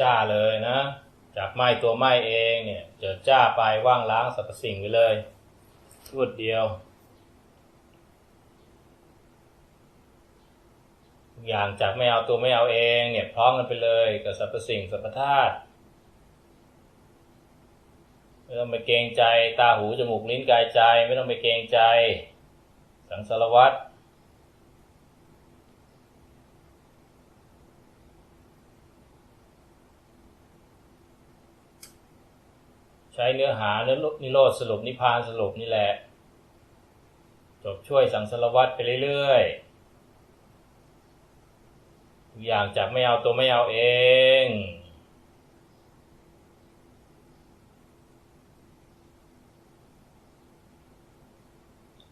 จ้าเลยนะ จากไหม้ตัวไหม้เองเนี่ยเจิดจ้าไปว่างล้างสรรพสิ่งไปเลยรวดเดียวทุกอย่างจากไม่เอาตัวไม่เอาเองเนี่ยพร้อมกันไปเลยกับสรรพสิ่งสรรพธาตุไม่ต้องไปเกรงใจตาหูจมูกลิ้นกายใจ ไม่ต้องไปเกรงใจ สังสารวัตร ช้เนื้อหาเนื้อนิโรธสรุปนิพพานสรุปนี่แหละ จบช่วยสังสารวัตรไปเรื่อยๆทุกอย่างจากไม่เอาตัวไม่เอาเอง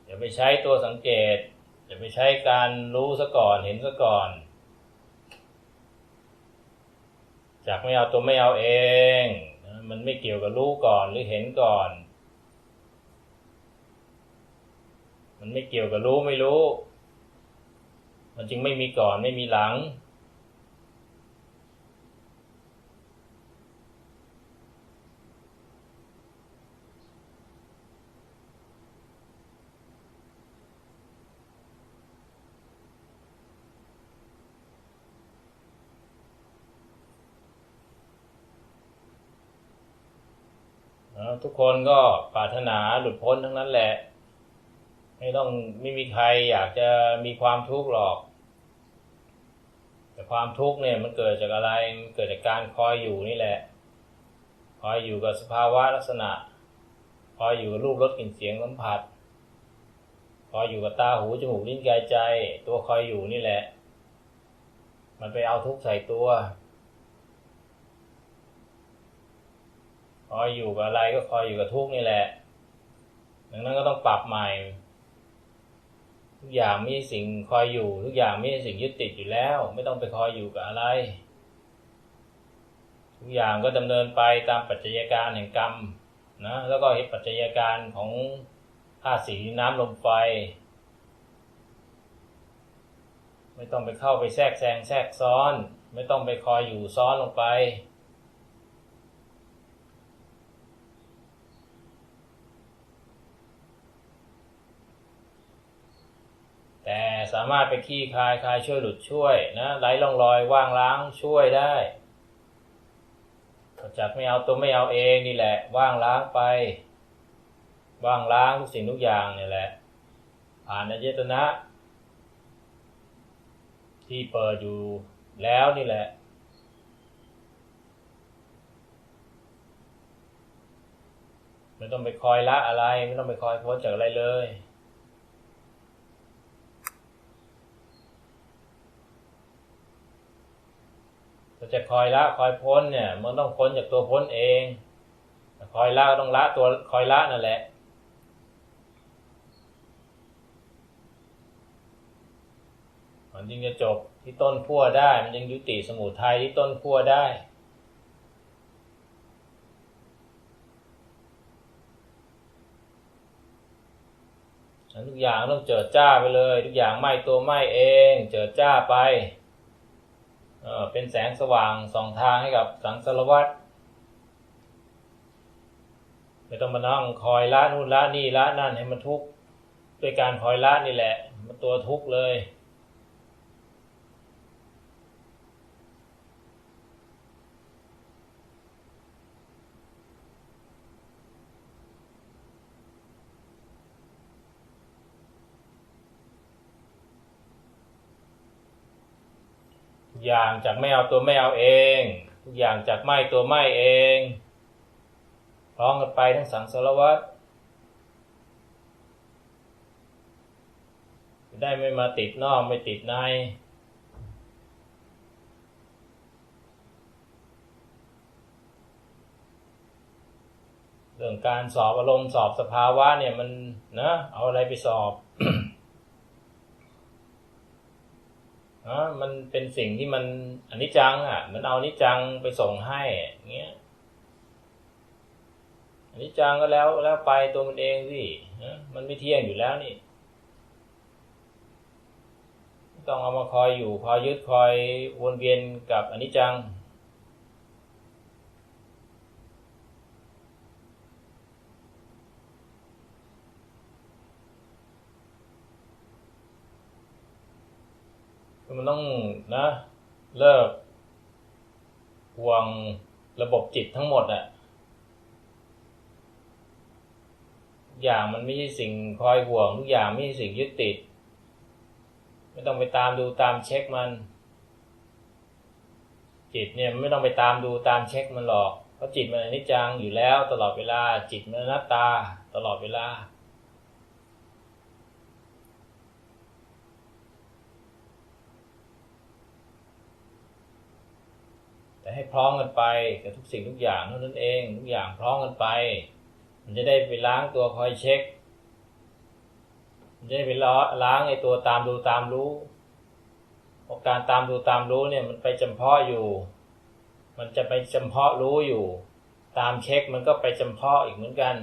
อย่าไปใช้ตัวสังเกตอย่าไปใช้การรู้ซะก่อนเห็นซะก่อน จากไม่เอาตัวไม่เอาเอง มันไม่เกี่ยวกับรู้ก่อนหรือเห็นก่อน มันไม่เกี่ยวกับรู้ไม่รู้ มันจึงไม่มีก่อนไม่มีหลัง ทุกคนก็ปรารถนาหลุดพ้นทั้งนั้นแหละ ไม่ต้องไม่มีใครอยากจะมีความทุกข์หรอก แต่ความทุกข์เนี่ยมันเกิดจากอะไรมันเกิดจากการคอยอยู่นี่แหละ คอยอยู่กับสภาวะลักษณะ คอยอยู่กับรูปรสกลิ่นเสียงสัมผัส คอยอยู่กับตาหูจมูกลิ้นกายใจ ตัวคอยอยู่นี่แหละ มันไปเอาทุกข์ใส่ตัว อยอยู่กับอะไรก็คอยอยู่กับทุกนี่แหละดังนั้นก็ต้องปรับใหม่ ทุกอย่างม่ใช่สิ่งคอยอยู่ ทุกอย่างม่ใช่สิ่งยึดติดอยู่แล้ว ไม่ต้องไปคอยอยู่กับอะไร ทุกอย่างก็ดำเนินไปตามปัจจัยการแห่งกรรมนะแล้วก็เหตุปัจจัยการของธาตุสีน้ำลมไฟ ไม่ต้องไปเข้าไปแทรกแซงแทรกซ้อน ไม่ต้องไปคอยอยู่ซ้อนลงไป แต่ สามารถไปขี้คายคายช่วยหลุดช่วยนะไร้ร่องรอยว่างล้างช่วยได้จากไม่เอาตัวไม่เอาเองนี่แหละ ว่างล้างไป ว่างล้างทุกสิ่งทุกอย่างนี่แหละ ผ่านอายตนะ ที่เปิดอยู่แล้วนี่แหละไม่ต้องไปคอยละอะไร ไม่ต้องไปคอยพ้นจากอะไรเลย จะคอยละคอยพ้นเนี่ยมันต้องพ้นจากตัวพ้นเอง คอยละต้องละตัวคอยละนั่นแหละมันจึงจะจบที่ต้นพั่วได้ มันยังยุติสมุทัยที่ต้นพั่วได้ทุกอย่างต้องเจิดจ้าไปเลย ทุกอย่างไหม้ตัวไหม้เอง เจิดจ้าไป เป็นแสงสว่างสองทางให้กับสังสารวัตรไม่ต้องมานั่งคอยละนู่นละนี่ละนั่นให้มันทุกข์ด้วยการคอยละนี่แหละ มันตัวทุกข์เลย อย่างจากไม่เอาตัวไม่เอาเอง ทุกอย่างจากไม่ตัวไม่เองพร้อมกันไปทั้งสังสารวัตรได้ไม่มาติดนอกไม่ติดใน เรื่องการสอบอารมณ์สอบสภาวะเนี่ยมันนะเอาอะไรไปสอบะมันเป็นสิ่งที่มันอนิจจัง อะ มันเอาอนิจจังไปส่งให้เงี้ยอนิจจังก็แล้วแล้วไปตัวมันเองสิมันไม่เที่ยงอยู่แล้วนี่ต้องเอามาคอยอยู่คอยยึดคอยวนเวียนกับอนิจจัง มันต้องนะ เลิกห่วงระบบจิตทั้งหมดอะอย่างมันไม่ใช่สิ่งคอยห่วงทุกอย่างไม่ใช่สิ่งยึดติด ไม่ต้องไปตามดูตามเช็คมัน จิตเนี่ยไม่ต้องไปตามดูตามเช็คมันหรอกเพราะจิตมันอนิจจังอยู่แล้วตลอดเวลาจิตมันอนัตตาตลอดเวลา ให้พร้อมกันไปกับทุกสิ่งทุกอย่างเท่านั้นเองทุกอย่างพร้อมกันไป มันจะได้ไปล้างตัวคอยเช็ค มันจะได้ไปล้างไอ้ตัวตามดูตามรู้เพราะการตามดูตามรู้เนี่ยมันไปจำเพาะอยู่ มันจะไปจำเพาะรู้อยู่ ตามเช็คมันก็ไปจำเพาะอีกเหมือนกัน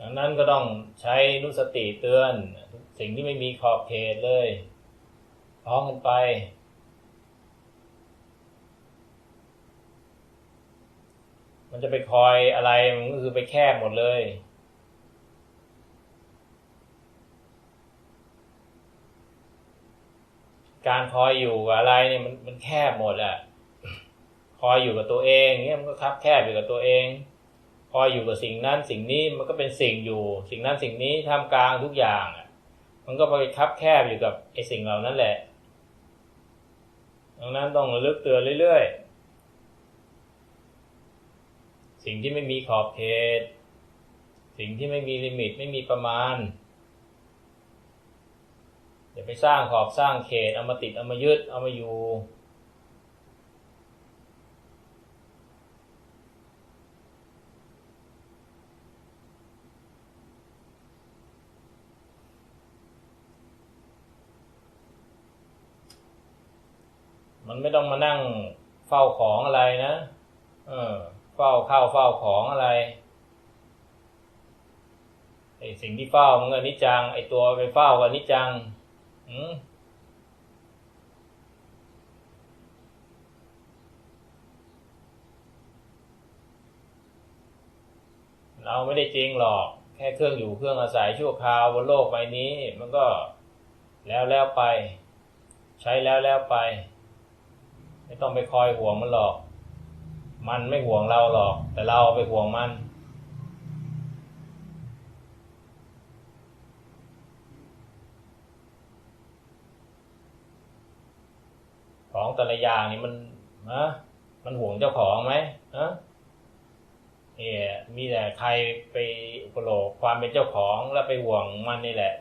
ดังนั้นก็ต้องใช้นุสติเตือน สิ่งที่ไม่มีขอบเขตเลย พร้อมกันไป มันจะไปคอยอะไรมันก็คือไปแคบหมดเลย การคอยอยู่กับอะไรเนี่ยมันมันแคบหมดอะคอยอยู่กับตัวเองเนี่ยมันก็คับแคบอยู่กับตัวเอง คอยอยู่กับสิ่งนั้นสิ่งนี้มันก็เป็นสิ่งอยู่ สิ่งนั้นสิ่งนี้ท่ามกลางทุกอย่างอะมันก็ไปคับแคบอยู่กับไอ้สิ่งเหล่านั้นแหละดังนั้นต้องระลึกเตือนเรื่อยๆ สิ่งที่ไม่มีขอบเขต สิ่งที่ไม่มีลิมิตไม่มีประมาณอย่าไปสร้างขอบสร้างเขตเอามาติดเอามายึดเอามาอยู่ มันไม่ต้องมานั่งเฝ้าของอะไรนะ เออ เฝ้าข้าวเฝ้าของอะไรไอสิ่งที่เฝ้ามันก็นิจัง ไอตัวไปเฝ้าก็นิจจังอืมเราไม่ได้จริงหรอก แค่เครื่องอยู่เครื่องอาศัยชั่วคราวบนโลกใบนี้ มันก็แล้วแล้วไป ใช้แล้วแล้วไป ไม่ต้องไปคอยห่วงมันหรอก มันไม่ห่วงเราหรอก แต่เราไปห่วงมันของแต่ละอย่างนี่มันนะมันห่วงเจ้าของไหมนะเนี่ยมีแต่ใครไปอุปโลกความเป็นเจ้าของแล้วไปห่วงมันนี่แหละ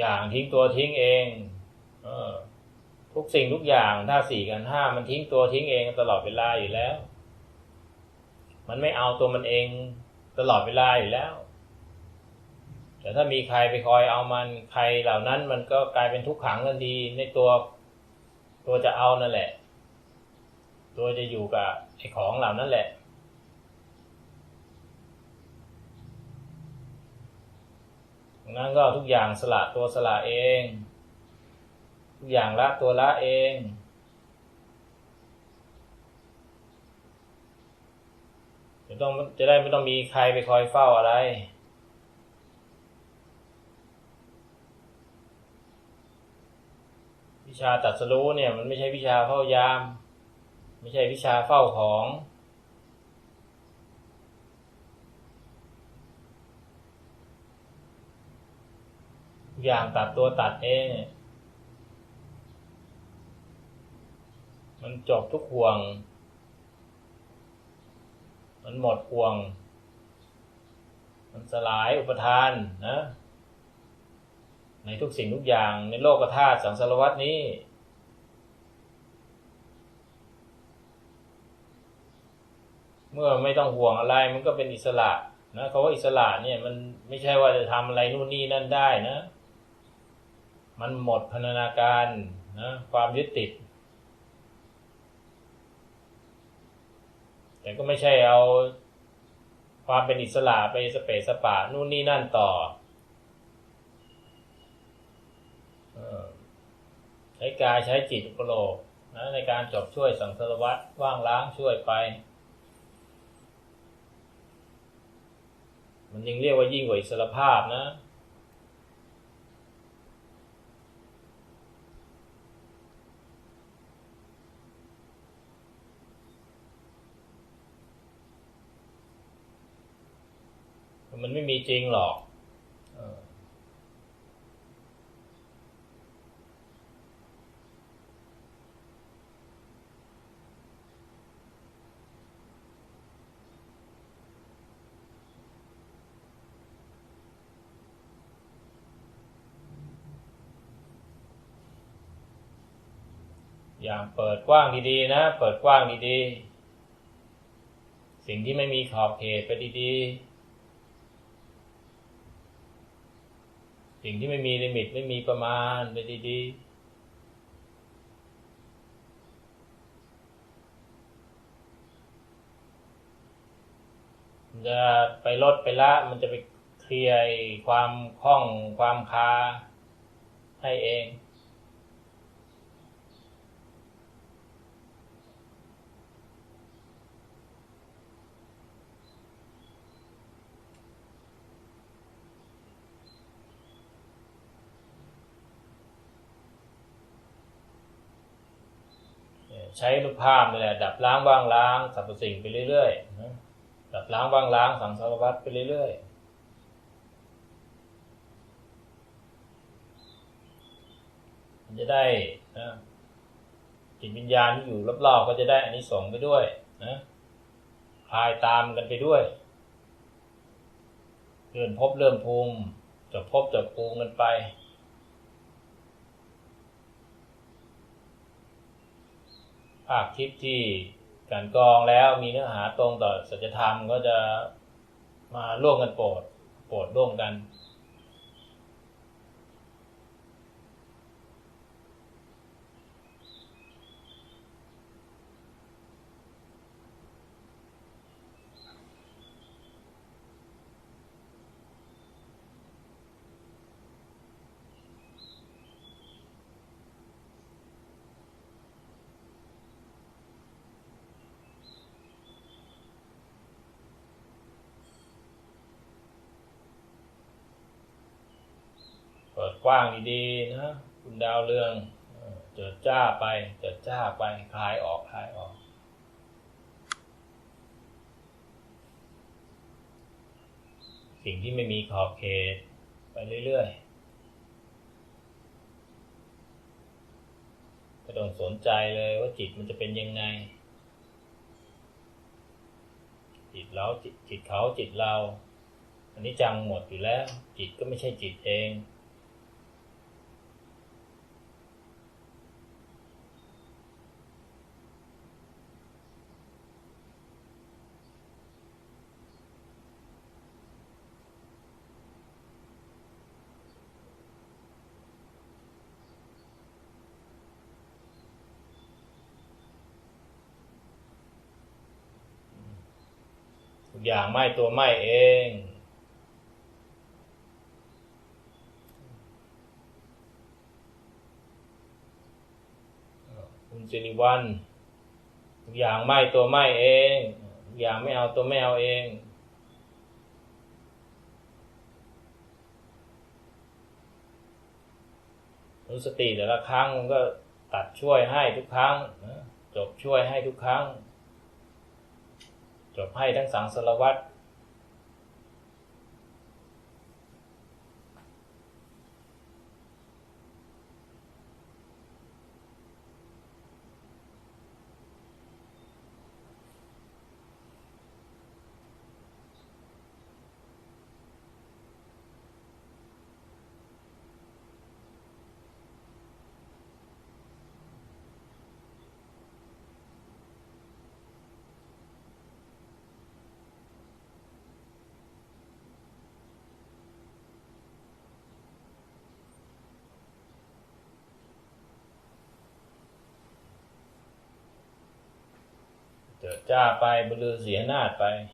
อย่างทิ้งตัวทิ้งเองเออทุกสิ่งทุกอย่างถ้าสี่กันห้ามันทิ้งตัวทิ้งเองตลอดเวลาอยู่แล้ว มันไม่เอาตัวมันเองตลอดเวลาอยู่แล้ว แต่ถ้ามีใครไปคอยเอามันใครเหล่านั้นมันก็กลายเป็นทุกขังทันทีในตัว ตัวจะเอานั่นแหละ ตัวจะอยู่กับไอ้ของเหล่านั้นแหละ ดังนั้นก็ทุกอย่างสละตัวสละเอง ทุกอย่างละตัวละเอง จะต้องจะได้ไม่ต้องมีใครไปคอยเฝ้าอะไรวิชาตัดสรู้เนี่ยมันไม่ใช่วิชาเฝ้ายาม ไม่ใช่วิชาเฝ้าของ อย่างตัดตัวตัดเองมันจบทุกห่วง มันหมดห่วง มันสลายอุปทานนะ ในทุกสิ่งทุกอย่างในโลกธาตุสังสารวัตนี้ เมื่อไม่ต้องห่วงอะไรมันก็เป็นอิสระนะเขาว่าอิสระเนี่ยมันไม่ใช่ว่าจะทำอะไรนู่นนี่นั่นได้นะ มันหมดพันธนาการนะความยึดติด แต่ก็ไม่ใช่เอาความเป็นอิสระไปสเปสปะนู่นนี่นั่นต่อใช้กายใช้จิตอุปโลกนะในการจบช่วยสังสารวัตรว่างล้างช่วยไป มันยังเรียกว่ายิ่งกว่าอิสรภาพนะ มันไม่มี จริงหรอกอย่างเปิดกว้างดีๆ นะ เปิดกว้างดีๆ สิ่งที่ไม่มีขอบเขตไปดีๆ สิ่งที่ไม่มีลิมิตไม่มีประมาณไปดีๆจะไปลดไปละ มันจะไปเคลียร์ความคล่องความคาให้เอง ใช้รูปภาพนี่แหละดับล้างว่างล้างสรรพสิ่งไปเรื่อยๆดับล้างว่างล้างสังสารวัฏไปเรื่อยๆมันจะได้นะจิตวิญญาณที่อยู่รอบๆก็จะได้อานิสงส์ไปด้วยนะคลายตามกันไปด้วยเลื่อนภพเริ่มภูมิจบภพจบภูมิกันไป ภาคทิพย์ที่กันกองแล้วมีเนื้อหาตรงต่อสัจธรรมก็จะมาร่วมกันโปรดโปรดร่วมกัน กว้างดีๆนะคุณดาวเรืองเจิดจ้าไปเจิดจ้าไปคลายออกคลายออก สิ่งที่ไม่มีขอบเขตไปเรื่อยๆก็ต้องสนใจเลยว่าจิตมันจะเป็นยังไง จิตเราจิตจิตเขาจิตเรา อันนี้จังหมดอยู่แล้ว จิตก็ไม่ใช่จิตเอง อย่างไม่ตัวไม่เอง คุณสิริวัลทุกอย่างไม่ตัวไม่เองทุกอย่างไม่เอาตัวไม่เอาเองรู้สติแต่ละครั้งมันก็ตัดช่วยให้ทุกครั้งจบช่วยให้ทุกครั้ง จบให้ทั้งสังสารวัตร จ้าไปบลือเสียนาฏไป